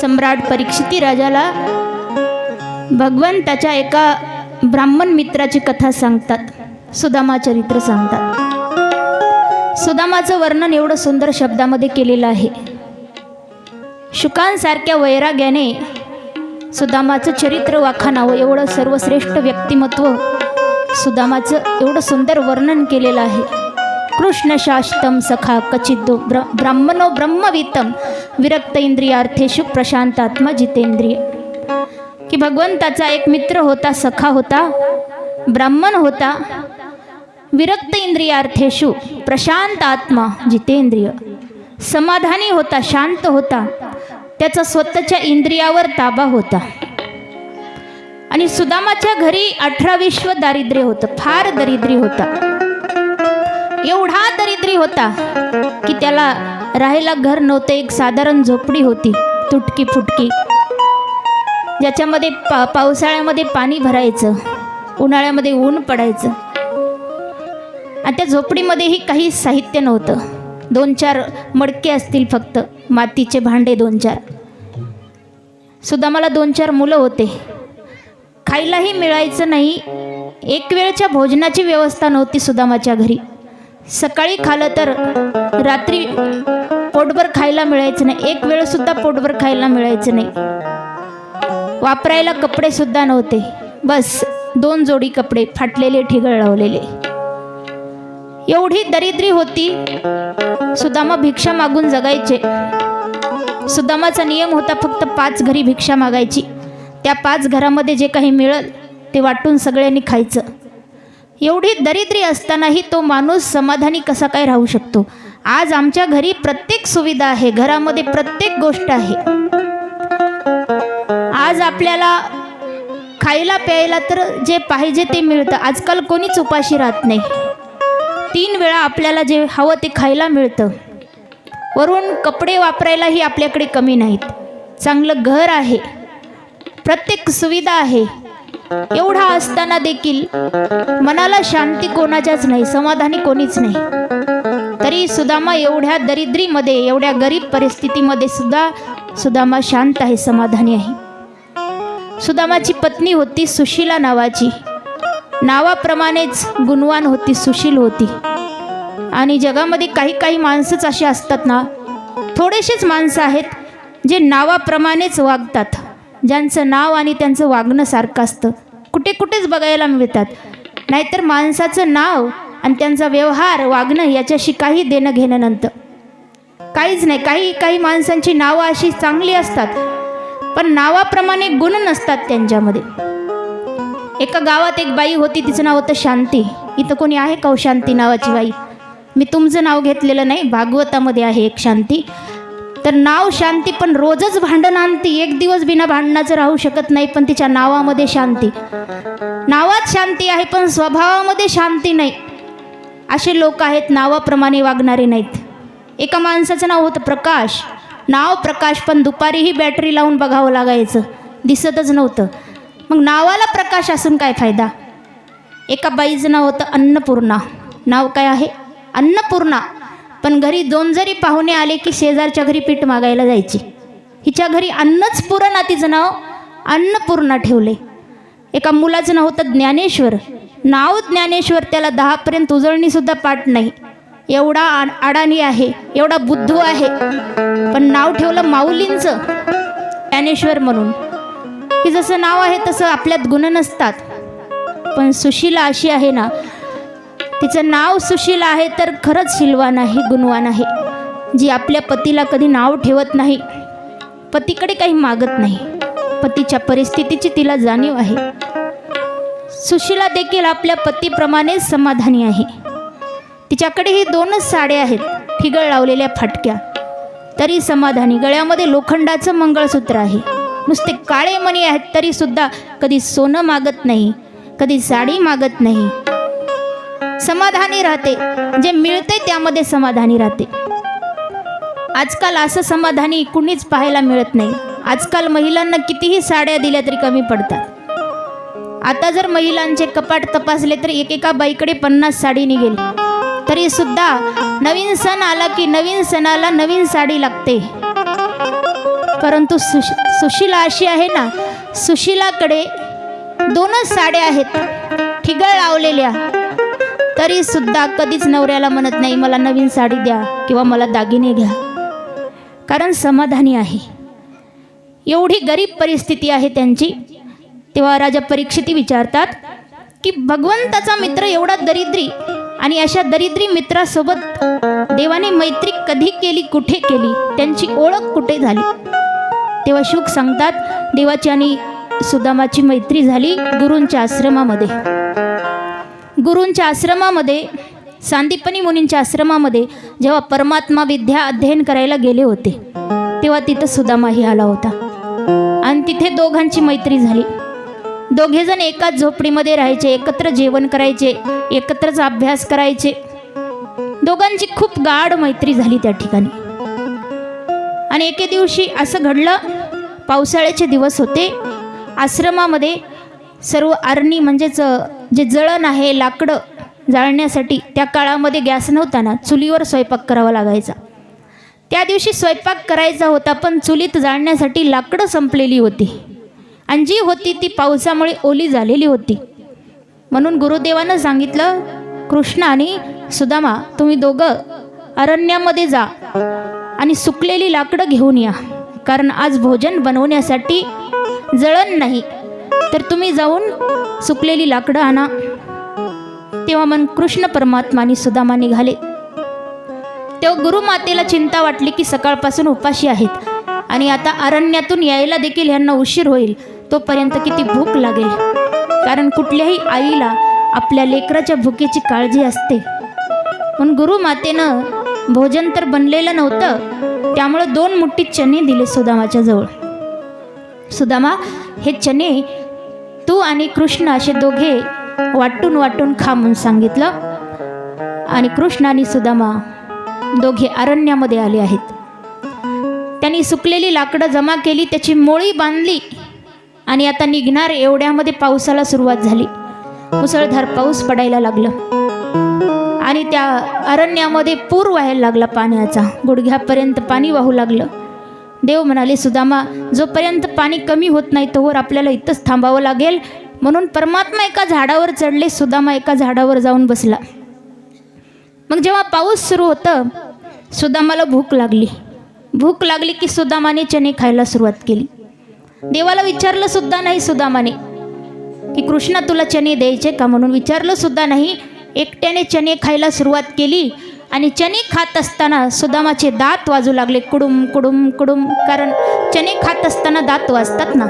सम्राट परीक्षिती राजाला भगवंताच्या एका ब्राह्मण मित्राची कथा सांगतात. सुदामा चरित्र सांगतात. सुदामाचं वर्णन एवढं सुंदर शब्दामध्ये केलेलं आहे. शुकांसारख्या वैराग्याने सुदामाचं चरित्र वाखाणावं एवढं सर्वश्रेष्ठ व्यक्तिमत्व सुदामाचं एवढं सुंदर वर्णन केलेलं आहे. कृष्णशास्त्रम सखा कचिद्दो ब्र ब्राह्मणो ब्रह्मवितम विरक्त इंद्रियार्थेषु प्रशांतात्मा जितेंद्रिय की भगवंताचा एक मित्र होता सखा होता ब्राह्मण होता विरक्त इंद्रियार्थेशु प्रशांत आत्मा जितेंद्रिय समाधानी होता शांत होता त्याचा स्वतःच्या इंद्रियावर ताबा होता। आणि सुदामाच्या घरी अठरा विश्व दारिद्र्य होतं फार दरिद्री होता। एवढा दरिद्री होता की त्याला राहायला घर नव्हतं एक साधारण झोपडी होती तुटकी फुटकी. ज्याच्यामध्ये पा पावसाळ्यामध्ये पाणी भरायचं उन्हाळ्यामध्ये ऊन पडायचं. आणि त्या झोपडीमध्येही काही साहित्य नव्हतं. दोन चार मडके असतील फक्त मातीचे भांडे दोन चार. सुदामाला दोन चार मुलं होते. खायलाही मिळायचं नाही. एक वेळच्या भोजनाची व्यवस्था नव्हती सुदामाच्या घरी. सकाळी खाल्लं तर रात्री पोटभर खायला मिळायचं नाही. एक वेळसुद्धा पोटभर खायला मिळायचं नाही. वापरायला कपडे सुद्धा नव्हते. बस दोन जोडी कपडे फाटलेले ठिगळ लावलेले. एवढी दरिद्री होती सुदामा भिक्षा मागून जगायचे. सुदामाचा नियम होता फक्त पाच घरी भिक्षा मागायची. त्या पाच घरामध्ये जे काही मिळेल ते वाटून सगळ्यांनी खायचं. एवढी दरिद्री असतानाही तो माणूस समाधानी कसा काय राहू शकतो? आज आमच्या घरी प्रत्येक सुविधा आहे घरामध्ये प्रत्येक गोष्ट आहे. आज आपल्याला खायला प्यायला तर जे पाहिजे ते मिळतं. आजकाल कोणीच उपाशी राहत नाही. तीन वेळा आपल्याला जे हवं ते खायला मिळतं. वरून कपडे वापरायलाही आपल्याकडे कमी नाहीत. चांगलं घर आहे. प्रत्येक सुविधा आहे. एवढा असताना देखील मनाला शांती कोणाच्याच नाही समाधानी कोणीच नाही. तरी सुदामा एवढ्या दरिद्रीमध्ये एवढ्या गरीब परिस्थितीमध्ये सुद्धा सुदामा शांत आहे समाधानी आहे. सुदामाची पत्नी होती सुशीला नावाची. नावाप्रमाणेच गुणवान होती सुशील होती. आणि जगामध्ये काही काही माणसंच अशी असतात ना थोडेसेच माणसं आहेत जे नावाप्रमाणेच वागतात. ज्यांचं नाव आणि त्यांचं वागणं सारखं असतं. कुठे कुठेच बघायला मिळतात. नाहीतर माणसाचं नाव आणि त्यांचा व्यवहार वागणं याच्याशी काही देणं घेणं नंतर. काहीच नाही. काही काही माणसांची नावं अशी चांगली असतात पण नावाप्रमाणे गुण नसतात त्यांच्यामध्ये. एका गावात एक बाई होती तिचं नाव होतं शांती. इथं कोणी आहे का हो शांती नावाची बाई? मी तुमचं नाव घेतलेलं नाही. भागवतामध्ये आहे एक शांती. तर नाव शांती पण रोजच भांडण आणती. एक दिवस बिना भांडणाचं राहू शकत नाही पण तिच्या नावामध्ये शांती. नावात शांती आहे पण स्वभावामध्ये शांती नाही. असे लोक आहेत नावाप्रमाणे वागणारे नाहीत. एका माणसाचं नाव होतं प्रकाश. नाव प्रकाश पण दुपारीही बॅटरी लावून बघावं लागायचं. दिसतच नव्हतं. मग नावाला प्रकाश असून काय फायदा? एका बाईचं नाव होतं अन्नपूर्णा. नाव काय आहे? अन्नपूर्णा. पण घरी दोन जरी पाहुणे आले की शेजारच्या घरी पीठ मागायला जायची. हिच्या घरी अन्नच पुरण तिचं नाव अन्नपूर्णा ठेवले. एका मुलाचं नाव होतं ज्ञानेश्वर. नाव ज्ञानेश्वर त्याला दहापर्यंत उजळणीसुद्धा पाठ नाही. एवढा आ- अडाणी आहे एवढा बुद्धू आहे. पण नाव ठेवलं माऊलींचं ज्ञानेश्वर म्हणून. की जसं नाव आहे तसं आपल्यात गुण नसतात. पण सुशीला अशी आहे ना तिचं नाव सुशीला आहे तर खरंच शिलवान आहे गुणवान आहे जी आपल्या पतीला कधी नाव ठेवत नाही पतीकडे काही मागत नाही पतीच्या परिस्थितीची तिला जाणीव आहे. सुशीला देखील आपल्या पतीप्रमाणे समाधानी आहे. तिच्याकडे ही दोनच साड्या आहेत ठिगळ लावलेल्या फाटक्या. तरी समाधानी गळ्यामध्ये लोखंडाचं मंगळसूत्र आहे. नुसते काळे मणी आहेत तरीसुद्धा कधी सोनं मागत नाही कधी साडी मागत नाही समाधानी राहते. जे मिळते त्यामध्ये समाधानी राहते. आजकाल असं समाधानी कुणीच पाहायला मिळत नाही. आजकाल महिलांना कितीही साड्या दिल्या तरी कमी पडतात. आता जर महिलांचे कपाट तपासले तर एकेका बाईकडे पन्नास साडी निघेल. तरी सुद्धा नवीन सण आला की नवीन सणाला नवीन साडी लागते. परंतु सुश सुशिला अशी आहे ना सुशिलाकडे दोनच साड्या आहेत. ठिगळ लावलेल्या. तरी सुद्धा कधीच नवऱ्याला म्हणत नाही मला नवीन साडी द्या किंवा मला दागिने घ्या. कारण समाधानी आहे. एवढी गरीब परिस्थिती आहे त्यांची. तेव्हा राजा परीक्षिती विचारतात की भगवंताचा मित्र एवढा दरिद्री आणि अशा दरिद्री मित्रासोबत देवाने मैत्री कधी केली कुठे केली? त्यांची ओळख कुठे झाली? तेव्हा शुक सांगतात देवाची आणि सुदामाची मैत्री झाली गुरूंच्या आश्रमामध्ये. सद्गुरूंच्या आश्रमामध्ये सांदीपनी मुनींच्या आश्रमामध्ये जेव्हा परमात्मा विद्या अध्ययन करायला गेले होते तेव्हा तिथं सुदामाही आला होता. आणि तिथे दोघांची मैत्री झाली. दोघेजण एकाच झोपडीमध्ये राहायचे एकत्र जेवण करायचे एकत्रच अभ्यास करायचे. दोघांची खूप गाढ मैत्री झाली त्या ठिकाणी. आणि एके दिवशी असं घडलं पावसाळ्याचे दिवस होते. आश्रमामध्ये सर्व आरणी म्हणजेच जे जळण आहे लाकडं जाळण्यासाठी त्या काळामध्ये गॅस नव्हता ना चुलीवर स्वयंपाक करावा लागायचा. त्या दिवशी स्वयंपाक करायचा होता पण चुलीत जाळण्यासाठी लाकडं संपलेली होती. आणि जी होती ती पावसामुळे ओली झालेली होती. म्हणून गुरुदेवानं सांगितलं कृष्ण आणि सुदामा तुम्ही दोघं अरण्यामध्ये जा आणि सुकलेली लाकडं घेऊन या. कारण आज भोजन बनवण्यासाठी जळण नाही तर तुम्ही जाऊन सुकलेली लाकडं आणा. तेव्हा मन कृष्ण परमात्माने सुदामा निघाले. तेव्हा गुरुमातेला चिंता वाटली की सकाळपासून उपाशी आहेत आणि आता अरण्यातून यायला देखील ह्यांना उशीर होईल तोपर्यंत किती भूक लागेल. कारण कुठल्याही आईला आपल्या लेकराच्या भुकेची काळजी असते. पण गुरुमातेनं भोजन तर बनलेलं नव्हतं त्यामुळं दोन मुठ्ठी चणे दिले सुदामाच्या जवळ. सुदामा हे चणे तू आणि कृष्ण असे दोघे वाटून वाटून खा म्हणून सांगितलं. आणि कृष्ण आणि सुदामा दोघे अरण्यामध्ये आले आहेत. त्यांनी सुकलेली लाकडं जमा केली त्याची मोळी बांधली आणि आता निघणार एवढ्यामध्ये पावसाला सुरुवात झाली. मुसळधार पाऊस पडायला लागलं. आणि त्या अरण्यामध्ये पूर व्हायला लागला पाण्याचा. गुडघ्यापर्यंत पाणी वाहू लागलं. देव म्हणाले सुदामा जोपर्यंत पाणी कमी होत नाही तोवर आपल्याला इथंच थांबावं लागेल. म्हणून परमात्मा एका झाडावर चढले सुदामा एका झाडावर जाऊन बसला. मग जेव्हा पाऊस सुरू होतं सुदामाला भूक लागली. भूक लागली की सुदामाने चणे खायला सुरुवात केली. देवाला विचारलं सुद्धा नाही सुदामाने की कृष्णा तुला चणे द्यायचे का? म्हणून विचारलं सुद्धा नाही. एकट्याने चणे खायला सुरुवात केली. आणि चणे खात असताना सुदामाचे दात वाजू लागले. कुडुम कुडुम कुडुम. कारण चणे खात असताना दात वाजतात ना.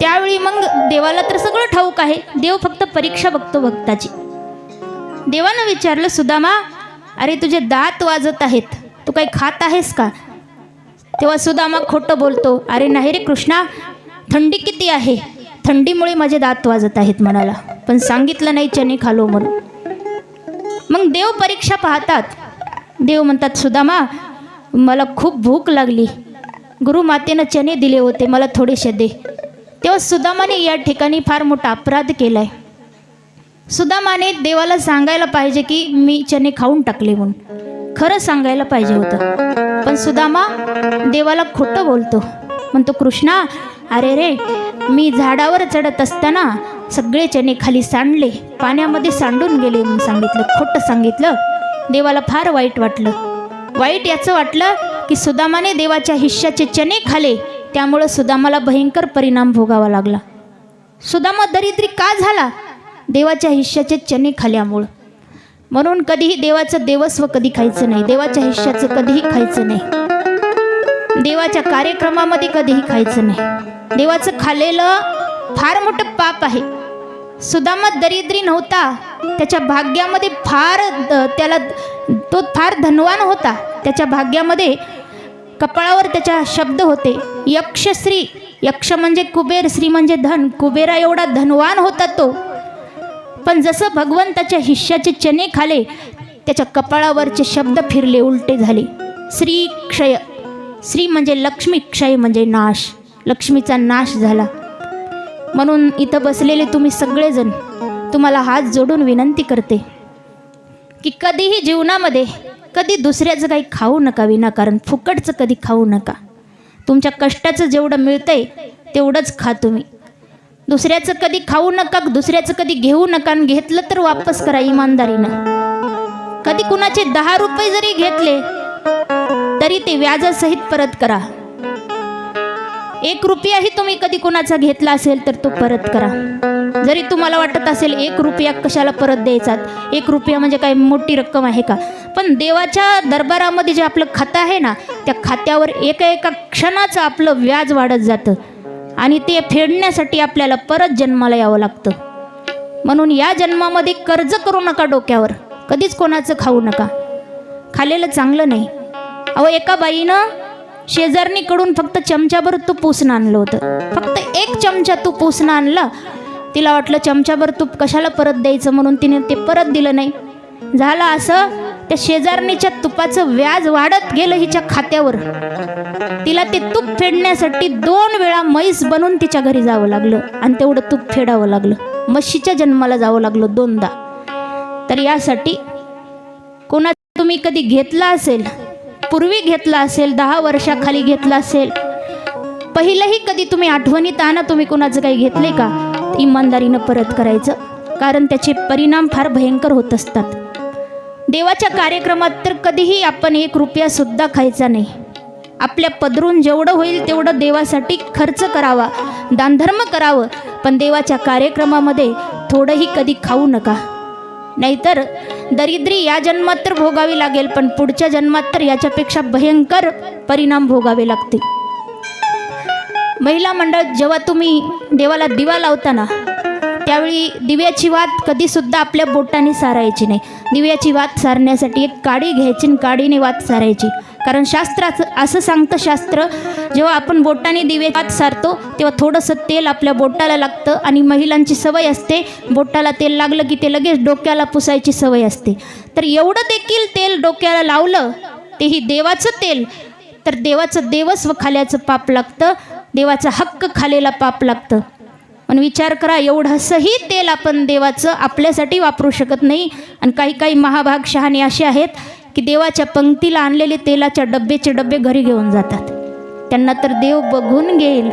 त्यावेळी मग देवाला तर सगळं ठाऊक आहे. देव फक्त परीक्षा बघतो भक्ताची. देवानं विचारलं सुदामा अरे तुझे दात वाजत आहेत. तू काही खात आहेस का? तेव्हा सुदामा खोटं बोलतो अरे नाही रे कृष्णा थंडी किती आहे? थंडीमुळे माझे दात वाजत आहेत म्हणाला. पण सांगितलं नाही चणे खालो म्हणून. मग देव परीक्षा पाहतात. देव म्हणतात सुदामा मला खूप भूक लागली. गुरुमातेनं चणे दिले होते मला थोडेसे दे. तेव्हा सुदामाने या ठिकाणी फार मोठा अपराध केला आहे सुदामाने देवाला सांगायला पाहिजे की मी चणे खाऊन टाकले म्हणून. खरं सांगायला पाहिजे होतं. पण सुदामा देवाला खोटं बोलतो. म्हणतो कृष्णा अरे रे मी झाडावर चढत असताना सगळे चणे खाली सांडले पाण्यामध्ये सांडून गेले म्हणून सांगितलं खोटं सांगितलं. देवाला फार वाईट वाटलं. वाईट याचं वाटलं की सुदामाने देवाच्या हिश्श्याचे चणे खाले त्यामुळं सुदामाला भयंकर परिणाम भोगावा लागला. सुदामा दरिद्री का झाला? देवाच्या हिश्श्याचे चणे खाल्यामुळं म्हणून कधीही देवाचं देवस्व कधी खायचं नाही देवाच्या हिश्श्याचं कधीही खायचं नाही. देवाच्या कार्यक्रमामध्ये कधीही खायचं नाही. देवाचं खाल्लेलं फार मोठं पाप आहे. सुदामा दरिद्री नव्हता. त्याच्या भाग्यामध्ये फार त्याला तो फार धनवान होता. त्याच्या भाग्यामध्ये कपाळावर त्याच्या शब्द होते. यक्षश्री यक्ष म्हणजे कुबेर श्री म्हणजे धन. कुबेरा एवढा धनवान होता तो. पण जसं भगवंताच्या हिश्याचे चणे खाले त्याच्या कपाळावरचे शब्द फिरले उलटे झाले. श्री क्षय श्री म्हणजे लक्ष्मी क्षय म्हणजे नाश. लक्ष्मीचा नाश झाला. म्हणून इथं बसलेले तुम्ही सगळेजण तुम्हाला हात जोडून विनंती करते की कधीही जीवनामध्ये कधी दुसऱ्याचं काही खाऊ नका विनाकारण फुकटचं कधी खाऊ नका. तुमच्या कष्टाचं जेवढं मिळतंय तेवढंच खा तुम्ही. दुसऱ्याचं कधी खाऊ नका दुसऱ्याचं कधी घेऊ नका आणि घेतलं तर वापस करा इमानदारीनं. कधी कुणाचे दहा रुपये जरी घेतले तरी ते व्याजासहित परत करा. एक रुपयाही तुम्ही कधी कुणाचा घेतला असेल तर तो परत करा. जरी तुम्हाला वाटत असेल एक रुपया कशाला परत द्यायचा एक रुपया म्हणजे काय मोठी रक्कम आहे का? पण देवाच्या दरबारामध्ये जे आपलं खातं आहे ना त्या खात्यावर एका एका क्षणाचं आपलं व्याज वाढत जातं. आणि ते फेडण्यासाठी आपल्याला परत जन्माला यावं लागतं. म्हणून या जन्मामध्ये कर्ज करू नका डोक्यावर. कधीच कोणाचं खाऊ नका. खालेलं चांगलं नाही. अहो एका बाईनं शेजारणीकडून फक्त चमच्याभर तूप पुसणं आणलं होतं. फक्त एक चमचा तूप पुसणं आणला. तिला वाटलं चमच्याभर तूप कशाला परत द्यायचं म्हणून तिने ते परत दिलं नाही. झालं असं त्या शेजारणीच्या तुपाचं व्याज वाढत गेलं हिच्या खात्यावर. तिला ते तूप फेडण्यासाठी दोन वेळा म्हैस बनून तिच्या घरी जावं लागलं आणि तेवढं तूप फेडावं लागलं. म्हशीच्या जन्माला जावं लागलं दोनदा. तर यासाठी कोणा तुम्ही कधी घेतला असेल? पूर्वी घेतला असेल दहा वर्षाखाली घेतला असेल. पहिलंही कधी तुम्ही आठवणीत आणा तुम्ही कोणाचं काही घेतले का? इमानदारीनं परत करायचं कारण त्याचे परिणाम फार भयंकर होत असतात. देवाच्या कार्यक्रमात तर कधीही आपण एक रुपयासुद्धा खायचा नाही. आपल्या पदरून जेवढं होईल तेवढं देवासाठी खर्च करावा दानधर्म करावं पण देवाच्या कार्यक्रमामध्ये थोडंही कधी खाऊ नका. नाहीतर दरिद्री या जन्मात तर भोगावी लागेल पण पुढच्या जन्मात तर याच्यापेक्षा भयंकर परिणाम भोगावे लागतील. महिला मंडळ जेव्हा तुम्ही देवाला दिवा लावताना त्यावेळी दिव्याची वात कधीसुद्धा आपल्या बोटाने सारायची नाही. दिव्याची वात सारण्यासाठी एक काडी घ्यायची आणि काडीने वात सारायची. कारण शास्त्राचं असं सांगतं शास्त्र जेव्हा आपण बोटाने दिवे वात सारतो तेव्हा थोडंसं तेल आपल्या बोटाला लागतं आणि महिलांची सवय असते. बोटाला तेल लागलं की ते लगेच डोक्याला पुसायची सवय असते. तर एवढं देखील तेल डोक्याला लावलं तेही देवाचं तेल. तर देवाचं देवस्व खाल्याचं पाप लागतं देवाचा हक्क खालेला पाप लागतं. पण विचार करा एवढंसंही तेल आपण देवाचं आपल्यासाठी वापरू शकत नाही. आणि काही काही महाभाग शहाणे असे आहेत की देवाच्या पंक्तीला आणलेले तेलाच्या डब्बेचे डब्बे घरी घेऊन जातात. त्यांना तर देव बघून घेईल.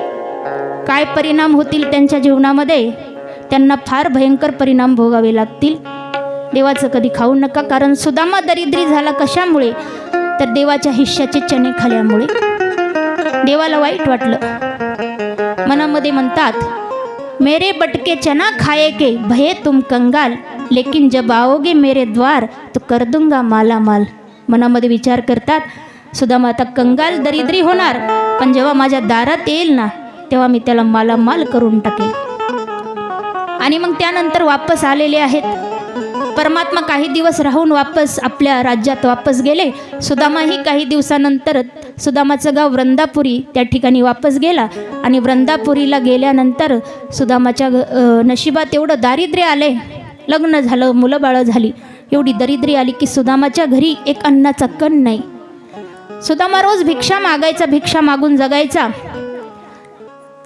काय परिणाम होतील त्यांच्या जीवनामध्ये? त्यांना फार भयंकर परिणाम भोगावे लागतील. देवाचं कधी खाऊ नका कारण सुदामा दरिद्री झाला कशामुळे? तर देवाच्या हिश्श्याचे चणे खाल्यामुळे देवाला वाईट वाटलं. मनामध्ये म्हणतात मेरे बटके चना खाए के भये तुम कंगाल। लेकिन जब आओगे मेरे द्वार तो कर दूंगा माला माल मनामध्ये विचार करतात सुद्धा आता कंगाल दरिद्री होणार पण जेव्हा माझ्या दारात येईल ना तेव्हा मी त्याला मालामाल करून टाकेल. आणि मग त्यानंतर वापस आलेले आहेत. परमात्मा काही दिवस राहून वापस आपल्या राज्यात वापस गेले. सुदामाही काही दिवसानंतर सुदामाचं गाव वृंदापुरी त्या ठिकाणी वापस गेला. आणि वृंदापुरीला गेल्यानंतर सुदामाच्या नशिबात एवढं दारिद्र्य आले. लग्न झालं मुलं बाळं झाली. एवढी दरिद्री आली की सुदामाच्या घरी एक अन्नाचा कण नाही. सुदामा रोज भिक्षा मागायचा भिक्षा मागून जगायचा.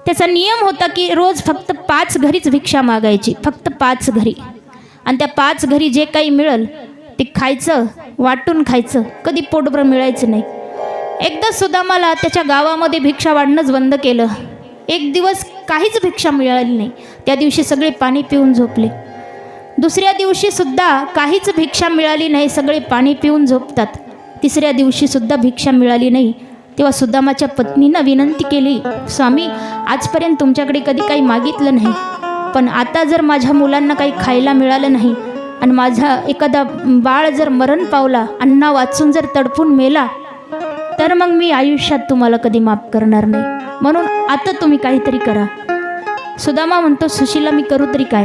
त्याचा नियम होता की रोज फक्त पाच घरीच भिक्षा मागायची फक्त पाच घरी. आणि त्या पाच घरी जे काही मिळेल ते खायचं वाटून खायचं कधी पोटभर मिळायचं नाही. एकदा सुद्धा मला त्याच्या गावामध्ये भिक्षा वाढणंच बंद केलं. एक दिवस काहीच भिक्षा मिळाली नाही. त्या दिवशी सगळे पाणी पिऊन झोपले. दुसऱ्या दिवशीसुद्धा काहीच भिक्षा मिळाली नाही सगळे पाणी पिऊन झोपतात. तिसऱ्या दिवशीसुद्धा भिक्षा मिळाली नाही. तेव्हा सुद्धा माझ्या पत्नीनं विनंती केली स्वामी आजपर्यंत तुमच्याकडे कधी काही मागितलं नाही. पण आता जर माझ्या मुलांना काही खायला मिळालं नाही आणि माझा एखादा बाळ जर मरण पावला अण्णा वाचून जर तडफून मेला तर मग मी आयुष्यात तुम्हाला कधी माफ करणार नाही. म्हणून आता तुम्ही काहीतरी करा. सुदामा म्हणतो सुशीला मी करू तरी काय?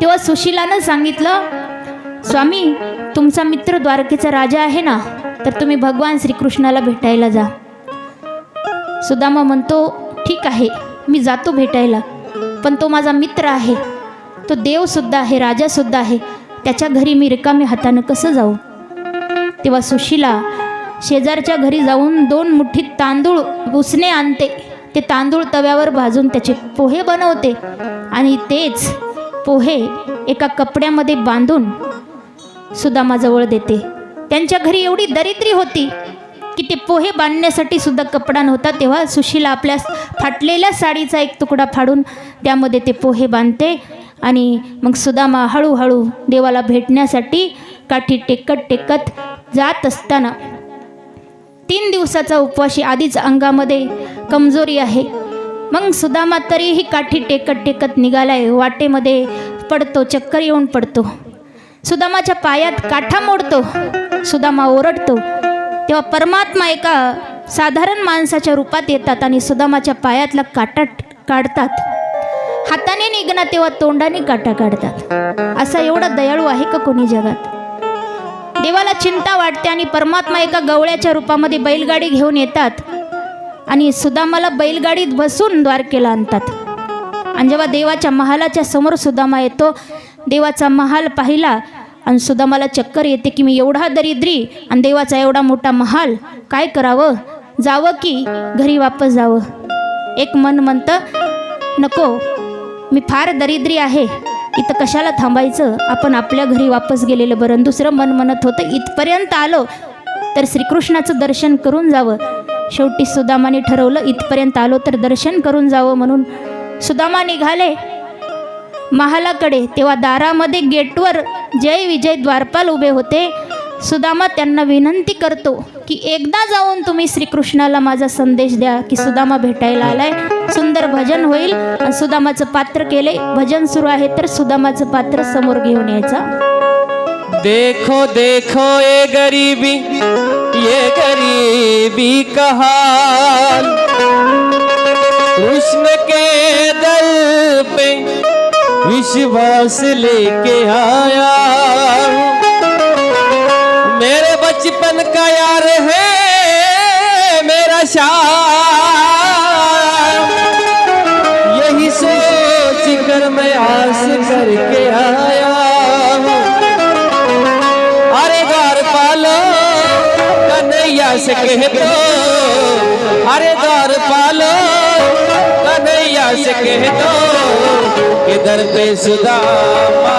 तेव्हा सुशीलानं सांगितलं स्वामी तुमचा मित्र द्वारकेचा राजा आहे ना तर तुम्ही भगवान श्रीकृष्णाला भेटायला जा. सुदामा म्हणतो ठीक आहे मी जातो भेटायला. पण तो माझा मित्र आहे. तो देवसुद्धा आहे राजासुद्धा आहे. त्याच्या घरी मी रिकामी हातानं कसं जाऊ? तेव्हा सुशीला शेजारच्या घरी जाऊन दोन मुठीत तांदूळ उसने आणते. ते तांदूळ तव्यावर भाजून त्याचे पोहे बनवते. आणि तेच पोहे एका कपड्यामध्ये बांधून सुदामाजवळ देते. त्यांच्या घरी एवढी दरिद्री होती. की ते पोहे बांधण्यासाठी सुद्धा कपडा नव्हता तेव्हा सुशीला आपल्या फाटलेल्या साडीचा एक तुकडा फाडून त्यामध्ये ते पोहे बांधते आणि मग सुदामा हळूहळू देवाला भेटण्यासाठी काठी टेकत टेकत जात असताना तीन दिवसाचा उपवाशी आधीच अंगामध्ये कमजोरी आहे. मग सुदामा तरीही काठी टेकत टेकत निघालाय. वाटेमध्ये पडतो चक्कर येऊन पडतो. सुदामाच्या पायात काठा मोडतो. सुदामा ओरडतो तेव्हा परमात्मा एका साधारण माणसाच्या रूपात येतात आणि सुदामाच्या पायातला काटा काढतात. हाताने निघणार तेव्हा तोंडाने काटा काढतात. असा एवढा दयाळू आहे का कोणी जगात? देवाला चिंता वाटते आणि परमात्मा एका गवळ्याच्या रूपामध्ये बैलगाडी घेऊन येतात आणि सुदामाला बैलगाडीत बसून द्वारकेला आणतात. आणि जेव्हा देवाच्या महालाच्या समोर सुदामा येतो देवाचा महाल पाहिला आणि सुदामाला चक्कर येते की मी एवढा दरिद्री आणि देवाचा एवढा मोठा महाल काय करावं? जावं की घरी वापस जावं? एक मन म्हणतं नको मी फार दरिद्री आहे. इथं कशाला थांबायचं? आपण आपल्या घरी वापस गेलेलं बरं. दुसरं मन म्हणत होतं इथपर्यंत आलो तर श्रीकृष्णाचं दर्शन करून जावं. शेवटी सुदामाने ठरवलं इथपर्यंत आलो तर दर्शन करून जावं. म्हणून सुदामा निघाले. महालाकडे तेव्हा दारामध्ये गेटवर जय विजय द्वारपाल उभे होते. सुदामा त्यांना विनंती करतो की एकदा जाऊन तुम्ही श्रीकृष्णाला माझा संदेश द्या की सुदामा भेटायला आलाय. सुंदर भजन होईल. आणि सुदामाचं पात्र केले. भजन सुरू आहे तर सुदामाचं पात्र समोर घेऊन यायचा. देखो देखो ये गरीबी ये गरीबी कहा कृष्ण के दल पे विश्वास लेके आया। मेरे बचपन का यार है मेरा शाम यही सोच कर मैं आस करके आया। अरे द्वार पालो, कन्हैया से कह दो। अरे द्वार पालो से कह दो इधर पे सुदामा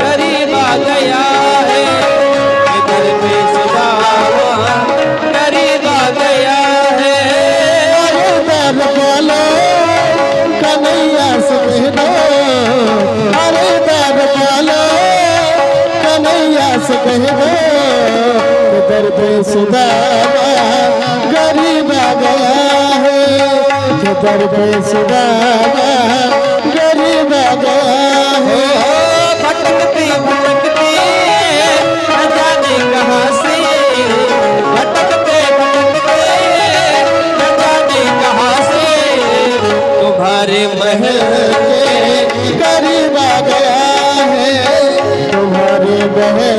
गरीब आ गया है। इधर पे सुदामा गरीब आ गया है। दर बोलो कन्हैया से कह दो। अरे दर बोलो कन्हैया से कह दो। कि दर पे सुदामा गरीब आ गया कि दर गरीब है हो, भटकती भटकती जाने कहाँ से भटकते भटकते जाने कहाँ से तुम्हारे महल के करीब गया है। तुम्हारे बहन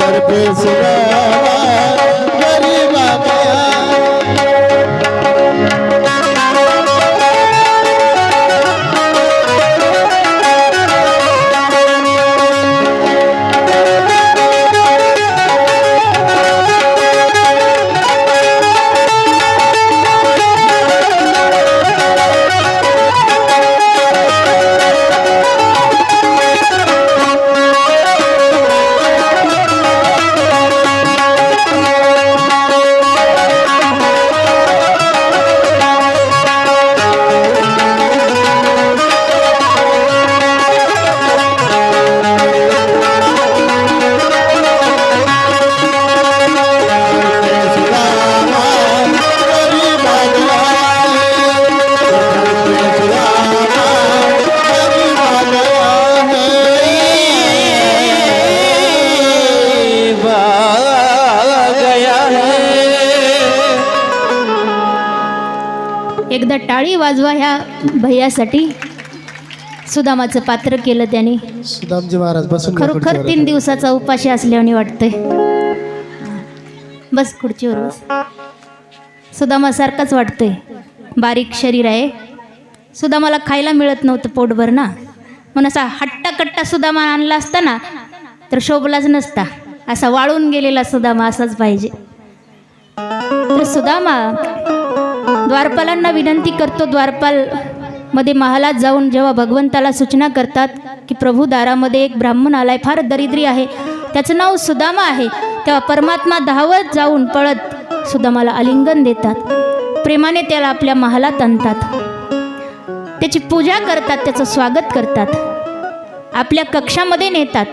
है उधर भैयासाठी सुदामाचं पात्र केलं त्याने. सुदामजी महाराज बसून घ्या खरोखर खुर्चीवर. तीन दिवसाचा उपाशी असल्याने वाटतंय. बस खुर्चीवर बस. सुदामासारखाच वाटतोय. बारीक शरीर आहे. सुदामाला खायला मिळत नव्हतं पोटभर ना. म्हणून असा हट्टा कट्टा सुदामा आणला असता ना तर शोभलाच नसता. असा वाळून गेलेला सुदामा असाच पाहिजे. तर सुदामा द्वारपालांना विनंती करतो द्वारपाल मध्ये महालात जाऊन जेव्हा भगवंताला सूचना करतात की प्रभू दारामध्ये एक ब्राह्मण आलाय फार दरिद्री आहे. त्याचं नाव सुदामा आहे. तेव्हा परमात्मा धावत जाऊन पळत सुदामाला आलिंगन देतात. प्रेमाने त्याला आपल्या महालात आणतात. त्याची पूजा करतात त्याचं स्वागत करतात. आपल्या कक्षामध्ये नेतात.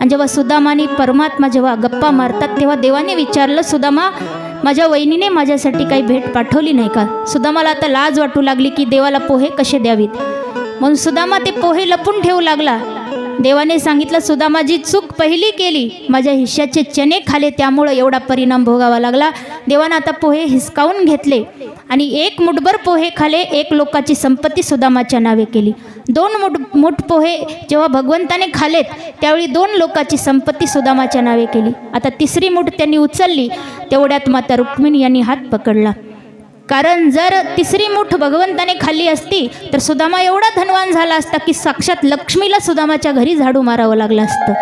आणि जेव्हा सुदामाने परमात्मा जेव्हा गप्पा मारतात तेव्हा देवाने विचारलं सुदामा माझ्या वहिनीने माझ्यासाठी काही भेट पाठवली नाही का? सुदामाला आता लाज वाटू लागली की देवाला पोहे कसे द्यावीत? म्हणून सुदामा ते पोहे लपून ठेवू लागला. देवाने सांगितलं सुदामाजी चूक पहिली केली माझ्या हिश्याचे चणे खाले त्यामुळं एवढा परिणाम भोगावा लागला. देवानं आता पोहे हिसकावून घेतले आणि एक मुठभर पोहे खाले एक लोकाची संपत्ती सुदामाच्या नावे केली. दोन मुठ मुठ पोहे जेव्हा भगवंताने खालेत त्यावेळी दोन लोकाची संपत्ती सुदामाच्या नावे केली. आता तिसरी मुठ त्यांनी उचलली तेवढ्यात माता रुक्मिणी यांनी हात पकडला. कारण जर तिसरी मुठ भगवंताने खाल्ली असती तर सुदामा एवढा धनवान झाला असता की साक्षात लक्ष्मीला सुदामाच्या घरी झाडू मारावं लागलं असतं.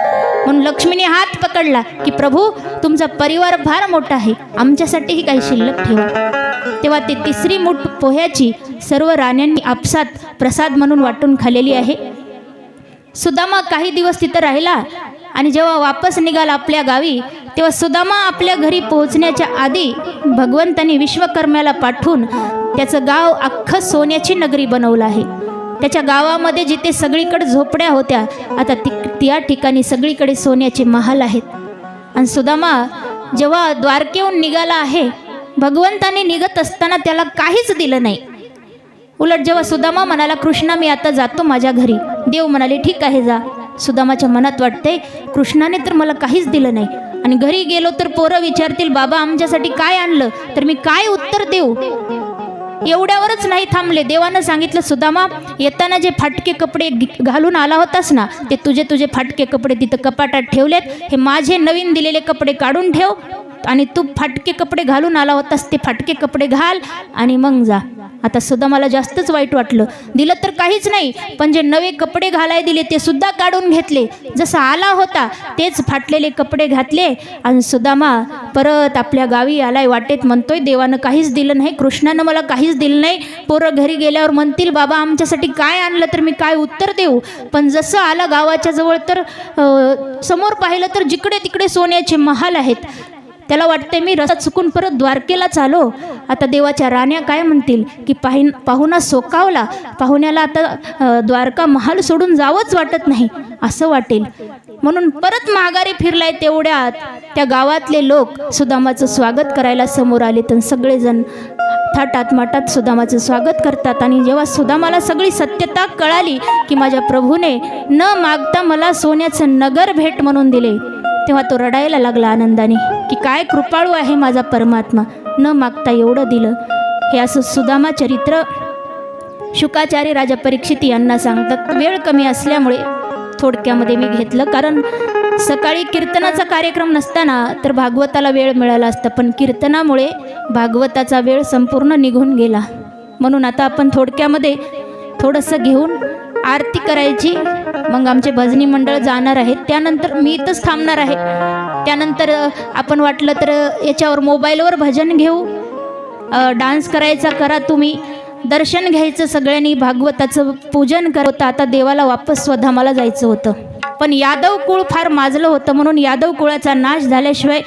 म्हणून लक्ष्मीने हात पकडला की प्रभू तुमचा परिवार फार मोठा आहे. आमच्यासाठीही काही शिल्लक ठेवा. तेव्हा ती तिसरी मूठ पोह्याची सर्व राण्यांनी आपसात प्रसाद म्हणून वाटून खाल्लेली आहे. सुदामा काही दिवस तिथं राहिला आणि जेव्हा वापस निघाला आपल्या गावी तेव्हा सुदामा आपल्या घरी पोहोचण्याच्या आधी भगवंतानी विश्वकर्म्याला पाठवून त्याचं गाव अख्खं सोन्याची नगरी बनवलं आहे. त्याच्या गावामध्ये जिथे सगळीकडे झोपड्या होत्या आता ती त्या ठिकाणी सगळीकडे सोन्याचे महाल आहेत. आणि सुदामा जेव्हा द्वारकेहून निघाला आहे भगवंताने निघत असताना त्याला काहीच दिलं नाही. उलट जेव्हा सुदामा म्हणाला कृष्णा मी आता जातो माझ्या घरी. देव म्हणाले ठीक आहे जा. सुदामाच्या मनात वाटते कृष्णाने तर मला काहीच दिलं नाही. आणि घरी गेलो तर पोरं विचारतील बाबा आमच्यासाठी काय आणलं? तर मी काय उत्तर देऊ? एवढ्यावरच नाही थांबले. देवानं सांगितलं सुदामा येताना जे फाटके कपडे घालून आला होतास ना ते तुझे तुझे फाटके कपडे तिथं कपाटात ठेवलेत. हे माझे नवीन दिलेले कपडे काढून ठेव आणि तू फाटके कपडे घालून आला होतास ते फाटके कपडे घाल आणि मग जा. आता सुद्धा मला जास्तच वाईट वाटलं. दिलं तर काहीच नाही पण जे नवे कपडे घालाय दिले ते सुद्धा काढून घेतले. जसा आला होता तेच फाटलेले कपडे घातले आणि सुदामा परत आपल्या गावी आलाय वाटेत म्हणतोय देवानं काहीच दिलं नाही कृष्णानं मला काहीच दिलं नाही. पोरं घरी गेल्यावर म्हणतील बाबा आमच्यासाठी काय आणलं तर मी काय उत्तर देऊ? पण जसं आलं गावाच्या जवळ तर समोर पाहिलं तर जिकडे तिकडे सोन्याचे महाल आहेत. त्याला वाटते मी रस्ता चुकून परत द्वारकेलाच आलो आता देवाच्या राण्या काय म्हणतील? की पाहिन पाहुणा सोकावला. पाहुण्याला आता द्वारका महाल सोडून जावंच वाटत नाही असं वाटेल. म्हणून परत माघारी फिरलाय तेवढ्यात. त्या गावातले लोक सुदामाचं स्वागत करायला समोर आले तर सगळेजण थाटात माटात सुदामाचं स्वागत करतात. आणि जेव्हा सुदामाला सगळी सत्यता कळाली की माझ्या प्रभूने न मागता मला सोन्याचं नगर भेट म्हणून दिले तेव्हा तो रडायला लागला आनंदाने. की काय कृपाळू आहे माझा परमात्मा. न मागता एवढं दिलं. हे असं सुदामा चरित्र शुकाचार्य राजा परीक्षित यांना सांगतात. वेळ कमी असल्यामुळे थोडक्यामध्ये मी घेतलं. कारण सकाळी कीर्तनाचा कार्यक्रम नसताना तर भागवताला वेळ मिळाला असता. पण कीर्तनामुळे भागवताचा वेळ संपूर्ण निघून गेला. म्हणून आता आपण थोडक्यामध्ये थोडंसं घेऊन आरती करायची. मग आमचे भजनी मंडळ जाणार आहेत. त्यानंतर मी इथंच थांबणार आहे. त्यानंतर आपण वाटलं तर याच्यावर मोबाईलवर भजन घेऊ. डान्स करायचा करा तुम्ही. दर्शन घ्यायचं सगळ्यांनी. भागवताचं पूजन करत होतं आता देवाला वापस स्वधामाला जायचं होतं. पण यादव कुळ फार माजलं होतं म्हणून यादव कुळाचा नाश झाल्याशिवाय